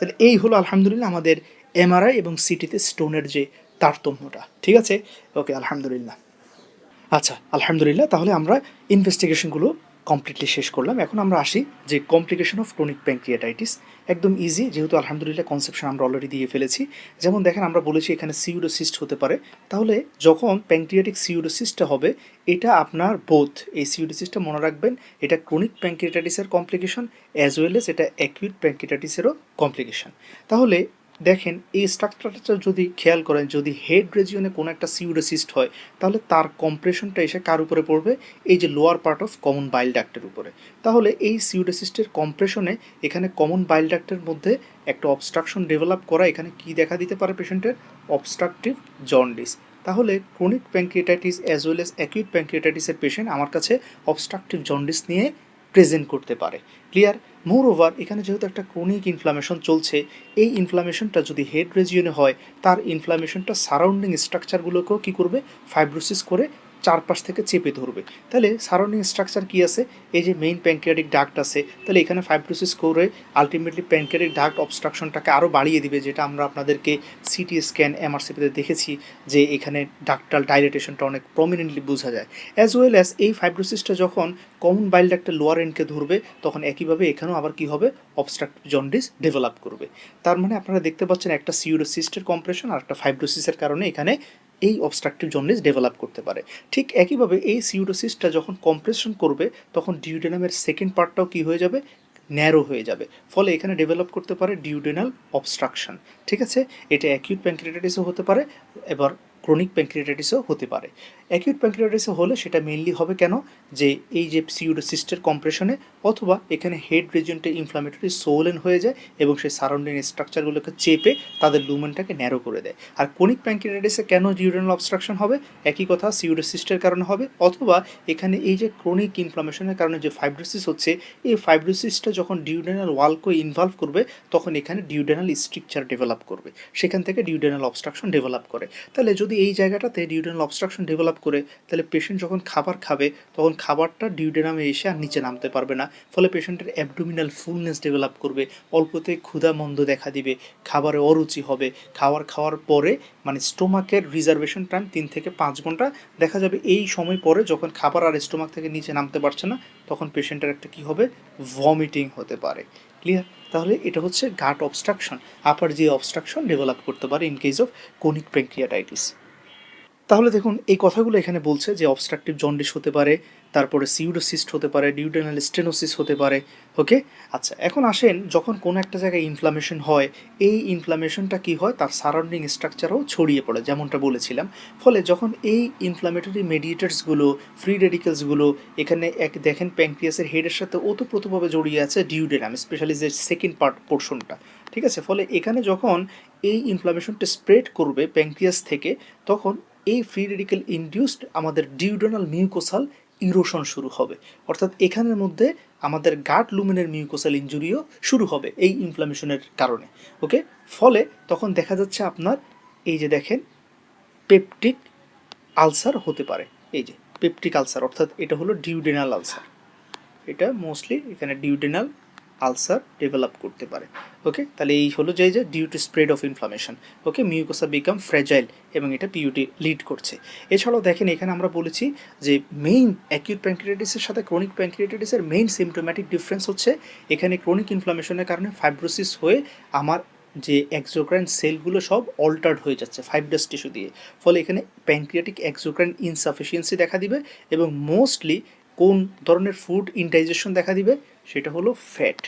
তাহলে এই হলো আলহামদুলিল্লাহ আমাদের এমআরআই এবং সিটিতে স্টোনের যে তারতম্যটা। ঠিক আছে? ওকে আলহামদুলিল্লাহ। আচ্ছা আলহামদুলিল্লাহ, তাহলে আমরা ইনভেস্টিগেশনগুলো কমপ্লিটলি শেষ করলাম। এখন আমরা আসি যে কমপ্লিকেশন অফ ক্রনিক প্যাঙ্ক্রিয়াটাইটিস একদম ইজি যেহেতু আলহামদুলিল্লাহ কনসেপশন আমরা অলরেডি দিয়ে ফেলেছি। যেমন দেখেন, আমরা বলেছি এখানে সিউডোসিস্ট হতে পারে। তাহলে যখন প্যাঙ্ক্রিয়াটিক সিউডোসিস্টটা হবে, এটা আপনার বোথ এই সিউডোসিস্টটা মনে রাখবেন, এটা ক্রনিক প্যাঙ্ক্রিয়াটাইটিসের কমপ্লিকেশন অ্যাজ ওয়েল এস এটা অ্যাকিউট প্যাঙ্ক্রিয়াটাইটিসেরও কমপ্লিকেশন তাহলে দেখেন, এই স্ট্রাকচারটা যদি খেয়াল করেন, যদি হেড রেজিওনে কোনো একটা সিউডোসিস্ট হয়, তাহলে তার কম্প্রেশনটা এসে কার উপরে পড়বে? এই যে lower part of common bile ডাক্টের উপরে। তাহলে এই সিউডোসিস্টের কম্প্রেশনে এখানে কমন বাইল ডাক্টের মধ্যে একটা অবস্ট্রাকশন ডেভেলপ করা, এখানে কি দেখা দিতে পারে পেশেন্টের অবস্ট্রাকটিভ জন্ডিস তাহলে chronic pancreatitis as well as acute প্যাঙ্ক্রিয়েটাইটিসের patient আমার কাছে অবস্ট্রাকটিভ জন্ডিস নিয়ে প্রেজেন্ট করতে পারে। ক্লিয়ার মোর ওভার এখানে যেহেতু একটা ক্রনিক ইনফ্লামেশন চলছে, এই ইনফ্লামেশনটা যদি হেড রেজিয়নে হয়, তার ইনফ্লামেশনটা সারাউন্ডিং স্ট্রাকচারগুলোকেও কী করবে? ফাইব্রোসিস করে চারপাশ থেকে চেপে ধরবে। তাহলে সারাউন্ডিং স্ট্রাকচার কী আছে? এই যে মেইন প্যাঙ্কিয়াটিক ডাক্ট আছে, তাহলে এখানে ফাইব্রোসিস করে আলটিমেটলি প্যাঙ্কিয়াটিক ডাক্ট অবস্ট্রাকশনটাকে আরও বাড়িয়ে দিবে, যেটা আমরা আপনাদেরকে সিটি স্ক্যান এমআরসিপিতে দেখেছি যে এখানে ডাক্টাল ডাইলেটেশনটা অনেক প্রমিনেন্টলি বোঝা যায়। অ্যাজ ওয়েল অ্যাজ এই ফাইব্রোসিসটা যখন কমন বাইল ডাক্টের লোয়ার এন্ডকে ধরবে, তখন একইভাবে এখানেও আবার কি হবে? অবস্ট্রাকটিভ জন্ডিস ডেভেলপ করবে। তার মানে আপনারা দেখতে পাচ্ছেন একটা সিউরোসিস্টের কম্প্রেশন আর একটা ফাইব্রোসিসের কারণে এখানে এই অবস্ট্রাকটিভ জন্ডিস ডেভেলপ করতে পারে। ঠিক একইভাবে এই সিউডোসিসটা যখন কম্প্রেশন করবে, তখন ডিউডেনামের সেকেন্ড পার্টটাও কি হয়ে যাবে? ন্যারো হয়ে যাবে। ফলে এখানে ডেভেলপ করতে পারে ডিউডেনাল অবস্ট্রাকশন ঠিক আছে? এটা অ্যাকিউট প্যানক্রিটাইটিসও হতে পারে। এবার ক্রনিক প্যাঙ্ক্রিয়াটাইটিসও হতে পারে। অ্যাকিউট প্যাঙ্ক্রিয়াটাইটিসও হলে সেটা মেনলি হবে কেন? যে এই যে সিউডোসিস্টের কম্প্রেশনে অথবা এখানে হেড রিজনটা ইনফ্লামেটরি সোলেন হয়ে যায় এবং সেই সারাউন্ডিং স্ট্রাকচারগুলোকে চেপে তাদের লুমেনটাকে ন্যারো করে দেয়। আর ক্রনিক প্যাঙ্ক্রিয়াটাইটিসে কেন ডিউডেনাল অবস্ট্রাকশন হবে? একই কথা সিউডো সিস্টের কারণে হবে অথবা এখানে এই যে ক্রনিক ইনফ্লামেশনের কারণে যে ফাইব্রোসিস হচ্ছে, এই ফাইব্রোসিসটা যখন ডিউডেনাল ওয়ালকে ইনভলভ করবে, তখন এখানে ডিউডেনাল স্ট্রাকচার ডেভেলপ করবে। সেখান থেকে ডিউডেনাল অবস্ট্রাকশন ডেভেলপ করে। তাহলে যদি এই জায়গাটাতে ডিউডেনাল অবস্ট্রাকশন ডেভেলপ করে, তাহলে পেশেন্ট যখন খাবার খাবে, তখন খাবারটা ডিউডেনামে এসে আর নিচে নামতে পারবে না। ফলে পেশেন্টের অ্যাবডোমিনাল ফুলনেস ডেভেলপ করবে, অল্পতে ক্ষুধা মন্দ দেখা দিবে, খাবারে অরুচি হবে। খাবার খাওয়ার পরে মানে স্টোমাকের রিজার্ভেশন টাইম তিন থেকে পাঁচ ঘণ্টা। দেখা যাবে এই সময় পরে যখন খাবার আর স্টোমাক থেকে নিচে নামতে পারছে না, তখন পেশেন্টের একটা কী হবে? ভমিটিং হতে পারে। ক্লিয়ার তাহলে এটা হচ্ছে গাট অবস্ট্রাকশন আপার যে অবস্ট্রাকশন ডেভেলপ করতে পারে in case of chronic pancreatitis তাহলে দেখুন, এই কথাগুলো এখানে বলছে যে অবস্ট্রাকটিভ জন্ডিস হতে পারে, তারপরে সিউডোসিস্ট হতে পারে ডিউডেনাল স্টেনোসিস হতে পারে ওকে আচ্ছা এখন আসেন যখন কোনো একটা জায়গায় ইনফ্লামেশন হয়, এই ইনফ্লামেশনটা কি হয়? তার সারাউন্ডিং স্ট্রাকচারও ছড়িয়ে পড়ে, যেমনটা বলেছিলাম। ফলে যখন এই ইনফ্লামেটরি মেডিয়েটার্সগুলো ফ্রি রেডিকেলসগুলো এখানে এক দেখেন প্যাঙ্ক্রিয়াসের হেডের সাথে ওতপ্রোতভাবে জড়িয়ে আছে ডিউডেনাম স্পেশালি যে সেকেন্ড পার্ট পোর্শনটা ঠিক আছে? ফলে এখানে যখন এই ইনফ্লামেশনটা স্প্রেড করবে প্যাঙ্ক্রিয়াস থেকে, তখন এই ফ্রি রেডিকেল ইনডিউসড আমাদের ডিউডোনাল মিউকোসাল ইরোশন শুরু হবে। অর্থাৎ এখানের মধ্যে আমাদের গাট লুমেনের মিউকোসাল ইঞ্জুরিও শুরু হবে এই ইনফ্লামেশনের কারণে ওকে ফলে তখন দেখা যাচ্ছে আপনার এই যে দেখেন পেপটিক আলসার হতে পারে। এই যে পেপটিক আলসার অর্থাৎ এটা হলো ডিউডেনাল আলসার এটা মোস্টলি এখানে ডিউডেনাল আলসার ডেভেলপ করতে পারে। ওকে? তাহলে এই হলো যে যে due to spread of inflammation okay? Mucosa become fragile এবং এটা পিউটি লিড করছে। এছাড়াও দেখেন, এখানে আমরা বলেছি যে মেইন অ্যাকিউট প্যাঙ্ক্রিয়াটিসের সাথে ক্রনিক প্যাঙ্ক্রিয়াটিসের মেইন সিমটোম্যাটিক ডিফারেন্স হচ্ছে, এখানে ক্রনিক ইনফ্লামেশনের কারণে ফাইব্রোসিস হয়ে আমার যে এক্সোক্রাইন সেলগুলো সব অল্টার্ড হয়ে যাচ্ছে ফাইভ ফাইব্রাস টিস্যু দিয়ে। ফলে এখানে প্যাঙ্ক্রিয়াটিক এক্সোক্রাইন ইনসাফিসিয়েন্সি দেখা দিবে এবং মোস্টলি কোন ধরনের ফুড ইনডাইজেশন দেখা দিবে? সেটা হলো ফ্যাট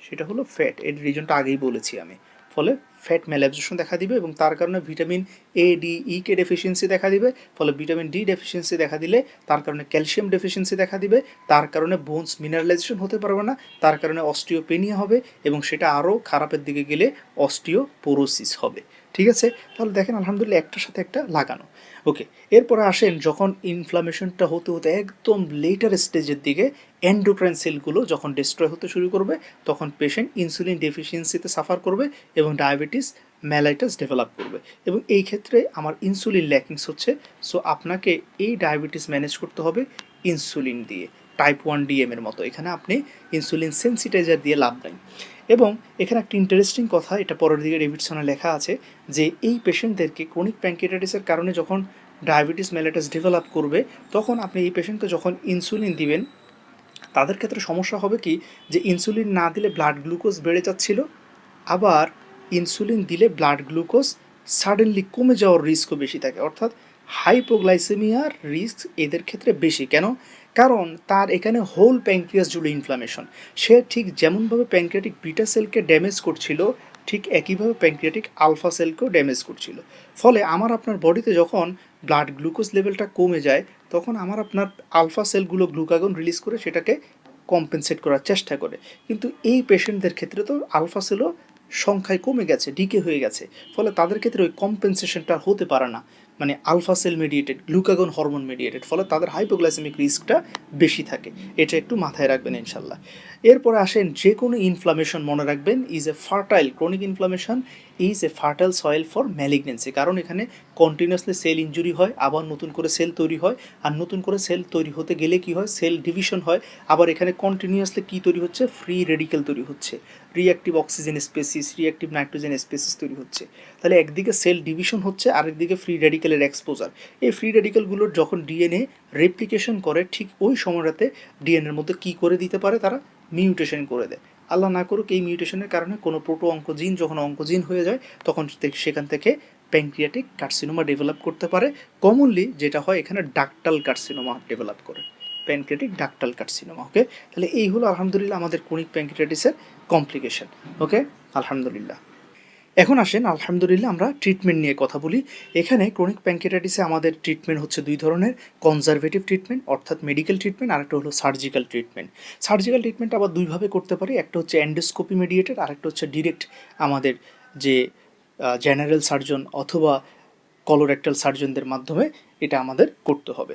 সেটা হলো ফ্যাট এর রিজনটা আগেই বলেছি আমি। ফলে ফ্যাট ম্যালাবজেশন দেখা দিবে এবং তার কারণে vitamin A D E K deficiency দেখা দিবে। ফলে ভিটামিন ডি ডেফিসিয়েন্সি দেখা দিলে তার কারণে ক্যালসিয়াম ডেফিসিয়েন্সি দেখা দিবে। তার কারণে বোনস মিনারেলাইজেশন হতে পারবে না। তার কারণে অস্টিওপেনিয়া হবে এবং সেটা আরও খারাপের দিকে গেলে অস্টিওপোরোসিস হবে। ঠিক আছে? তাহলে দেখেন আলহামদুলিল্লাহ একটার সাথে একটা লাগানো। ওকে, এরপরে আসেন যখন ইনফ্লামেশনটা হতে হতে একদম লেটার স্টেজের দিকে এন্ডোক্রাইন সেলগুলো যখন ডিস্ট্রয় হতে শুরু করবে, তখন পেশেন্ট ইনসুলিন ডেফিসিয়েন্সিতে সাফার করবে এবং ডায়াবেটিস ম্যালাইটাস ডেভেলপ করবে। এবং এই ক্ষেত্রে আমার ইনসুলিন ল্যাকিংস হচ্ছে সো আপনাকে এই ডায়াবেটিস ম্যানেজ করতে হবে ইনসুলিন দিয়ে টাইপ ওয়ান ডিএম এর মতো। এখানে আপনি ইনসুলিন সেন্সিটাইজার দিয়ে লাভ নাই। এবং এখানে একটা ইন্টারেস্টিং কথা, এটা পরের দিকে ডেভিডসনে লেখা আছে যে, এই পেশেন্টদেরকে ক্রনিক প্যাঙ্কেটাইটিসের কারণে যখন ডায়াবেটিস মেলাটাস ডেভেলপ করবে, তখন আপনি এই পেশেন্টকে যখন ইনসুলিন দিবেন, তাদের ক্ষেত্রে সমস্যা হবে কি? যে ইনসুলিন না দিলে ব্লাড গ্লুকোজ বেড়ে যাচ্ছিল, আবার ইনসুলিন দিলে ব্লাড গ্লুকোজ সাডেনলি কমে যাওয়ার রিস্কও বেশি থাকে। অর্থাৎ হাইপোগ্লাইসেমিয়ার রিস্ক এদের ক্ষেত্রে বেশি। কেন? কারণ তার এখানে হোল প্যাঙ্ক্রিয়াস জুড়ে ইনফ্লামেশন সে ঠিক যেমনভাবে প্যাঙ্ক্রিয়াটিক বিটা সেলকে ড্যামেজ করছিল, ঠিক একইভাবে প্যাঙ্ক্রিয়াটিক আলফা সেলকেও ড্যামেজ করছিল। ফলে আমার আপনার বডিতে যখন ব্লাড গ্লুকোজ লেভেলটা কমে যায়, তখন আমার আপনার আলফা সেলগুলো গ্লুকাগন রিলিজ করে সেটাকে কম্পেনসেট করার চেষ্টা করে। কিন্তু এই পেশেন্টদের ক্ষেত্রে তো আলফা সেলও সংখ্যায় কমে গেছে ডিকে হয়ে গেছে। ফলে তাদের ক্ষেত্রে ওই কম্পেনসেশনটা হতে পারে না। মানে alpha cell mediated glucagon hormone mediated ফলে তাদের হাইপোগ্লাইসেমিক রিস্কটা বেশি থাকে। এটা একটু মাথায় রাখবেন ইনশাল্লাহ। এরপরে আসেন যে কোনো ইনফ্লামেশন মনে রাখবেন is a fertile chronic inflammation is a fertile soil for malignancy কারণ এখানে কন্টিনিউয়াসলি সেল ইঞ্জুরি হয়, আবার নতুন করে সেল তৈরি হয়, আর নতুন করে সেল তৈরি হতে গেলে কি হয়? সেল ডিভিশন হয়, আবার এখানে কন্টিনিউয়াসলি কী তৈরি হচ্ছে? ফ্রি রেডিকেল তৈরি হচ্ছে reactive oxygen species reactive nitrogen species তৈরি হচ্ছে। তাহলে একদিকে সেল ডিভিশন হচ্ছে, আরেকদিকে ফ্রি রেডিকেলের এক্সপোজার এই ফ্রি রেডিকেলগুলোর যখন ডিএনএ রেপ্লিকেশন করে, ঠিক ওই সময়টাতে ডিএনএর মধ্যে কী করে দিতে পারে তারা? মিউটেশন করে দেয়। আল্লাহ না করুক, এই মিউটেশনের কারণে কোনো প্রোটো অঙ্কোজিন যখন অঙ্কোজিন হয়ে যায়, তখন সেখান থেকে প্যাঙ্ক্রিয়াটিক কার্সিনোমা ডেভেলপ করতে পারে। কমনলি যেটা হয়, এখানে ডাক্টাল কার্সিনোমা ডেভেলপ করে। প্যানক্রিয়াটিক ডাক্টাল কার্সিনোমা ওকে তাহলে এই হলো আলহামদুলিল্লাহ আমাদের ক্রনিক প্যানক্রিয়াটিসের কমপ্লিকেশন ওকে আলহামদুলিল্লাহ। এখন আসেন, আলহামদুলিল্লাহ আমরা ট্রিটমেন্ট নিয়ে কথা বলি। এখানে ক্রনিক প্যানক্রিয়াটিসে আমাদের ট্রিটমেন্ট হচ্ছে দুই ধরনের কনজারভেটিভ ট্রিটমেন্ট অর্থাৎ মেডিকেল ট্রিটমেন্ট আর একটা হলো সার্জিক্যাল ট্রিটমেন্ট সার্জিক্যাল ট্রিটমেন্ট আবার দুইভাবে করতে পারি, একটা হচ্ছে অ্যান্ডোস্কোপি মেডিয়েটেড আর একটা হচ্ছে ডিরেক্ট আমাদের যে জেনারেল সার্জন অথবা কলোরেক্টাল সার্জনদের মাধ্যমে এটা আমাদের করতে হবে।